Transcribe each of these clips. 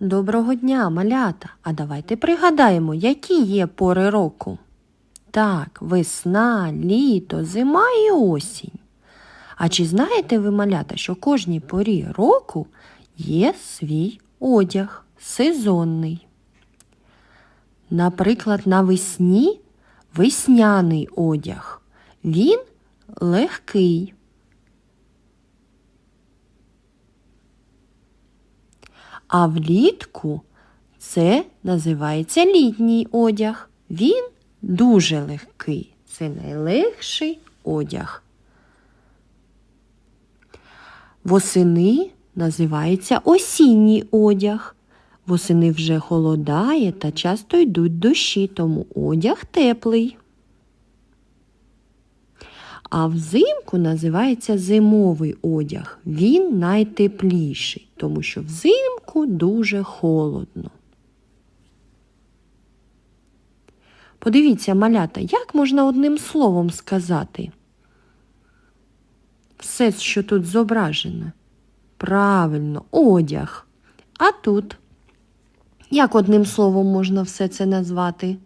Доброго дня, малята! А давайте пригадаємо, які є пори року. Так, весна, літо, зима і осінь. А чи знаєте ви, малята, що кожній порі року є свій одяг сезонний? Наприклад, навесні весняний одяг. Він легкий. А влітку це називається літній одяг. Він дуже легкий. Це найлегший одяг. Восени називається осінній одяг. Восени вже холодає та часто йдуть дощі, тому одяг теплий. А взимку називається зимовий одяг. Він найтепліший, тому що взимку дуже холодно. Подивіться, малята, як можна одним словом сказати? Все, що тут зображено. Правильно, одяг. А тут, як одним словом можна все це назвати?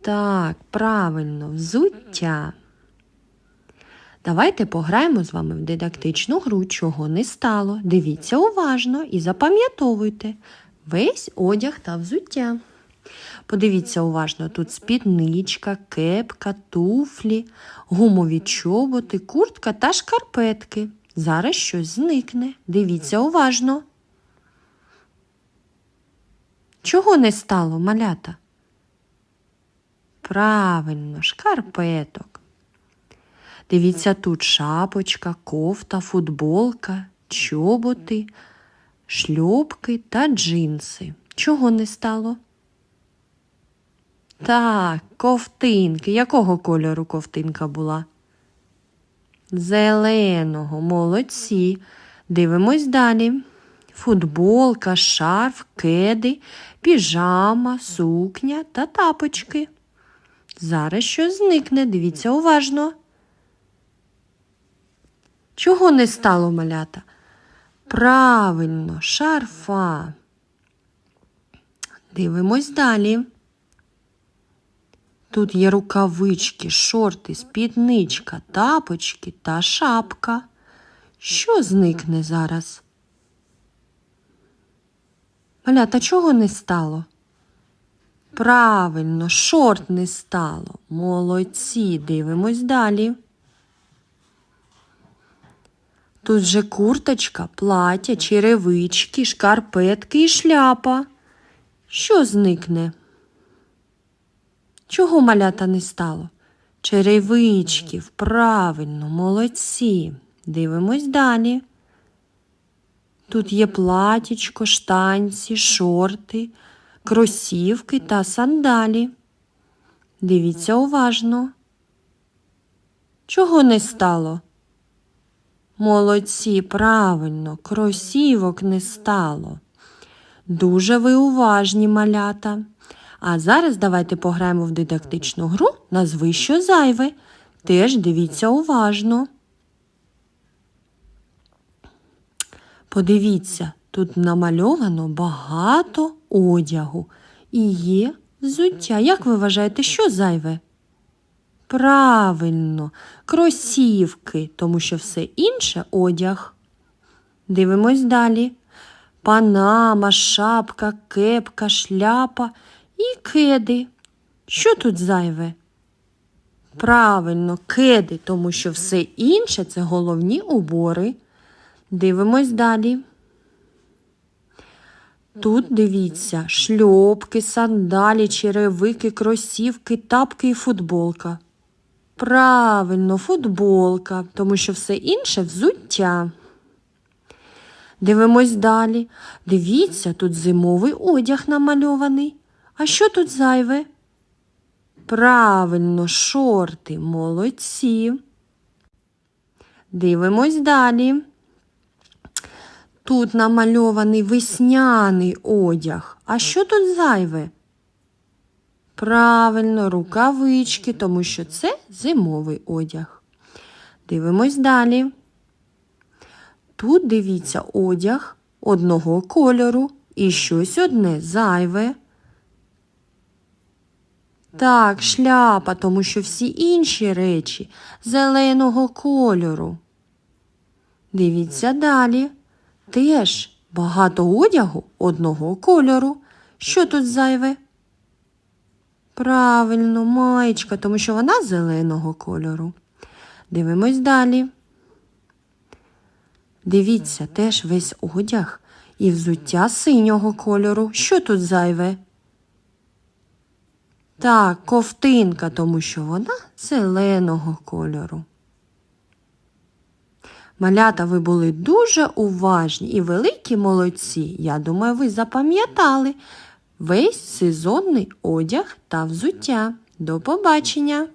Так, правильно, взуття. Давайте пограємо з вами в дидактичну гру, чого не стало. Дивіться уважно і запам'ятовуйте весь одяг та взуття. Подивіться уважно, тут спідничка, кепка, туфлі, гумові чоботи, куртка та шкарпетки. Зараз щось зникне. Дивіться уважно. Чого не стало, малята? Правильно, шкарпеток. Дивіться, тут шапочка, кофта, футболка, чоботи, шльопки та джинси. Чого не стало? Так, ковтинки. Якого кольору ковтинка була? Зеленого, молодці. Дивимось далі. Футболка, шарф, кеди, піжама, сукня та тапочки. Зараз щось зникне, дивіться уважно. Чого не стало малята? Правильно, шарфа. Дивимось далі. Тут є рукавички, шорти, спідничка, тапочки та шапка. Що зникне зараз? Малята, чого не стало? Правильно, шорт не стало. Молодці, дивимось далі. Тут же курточка, плаття, черевички, шкарпетки і шляпа. Що зникне? Чого малята не стало? Черевичків, правильно, молодці. Дивимось далі. Тут є платічко, штанці, шорти, кросівки та сандалі. Дивіться уважно. Чого не стало? Молодці, правильно, кросівок не стало. Дуже ви уважні малята. А зараз давайте пограємо в дидактичну гру назви що зайве. Теж дивіться уважно. Подивіться, тут намальовано багато одягу і є взуття. Як ви вважаєте, що зайве? Правильно, кросівки, тому що все інше одяг. Дивимось далі. Панама, шапка, кепка, шляпа і кеди. Що тут зайве? Правильно, кеди, тому що все інше це головні убори. Дивимось далі. Тут дивіться шльопки, сандалі, черевики, кросівки, тапки і футболка. Правильно, футболка, тому що все інше взуття. Дивимось далі. Дивіться, тут зимовий одяг намальований. А що тут зайве? Правильно, шорти, молодці. Дивимось далі. Тут намальований весняний одяг. А що тут зайве? Правильно, рукавички, тому що це зимовий одяг. Дивимось далі. Тут дивіться одяг одного кольору і щось одне зайве. Так, шляпа, тому що всі інші речі зеленого кольору. Дивіться далі. Теж багато одягу одного кольору. Що тут зайве? Правильно, маєчка, тому що вона зеленого кольору. Дивимось далі. Дивіться, теж весь одяг і взуття синього кольору. Що тут зайве? Так, ковтинка, тому що вона зеленого кольору. Малята, ви були дуже уважні і великі молодці. Я думаю, ви запам'ятали весь сезонний одяг та взуття. До побачення!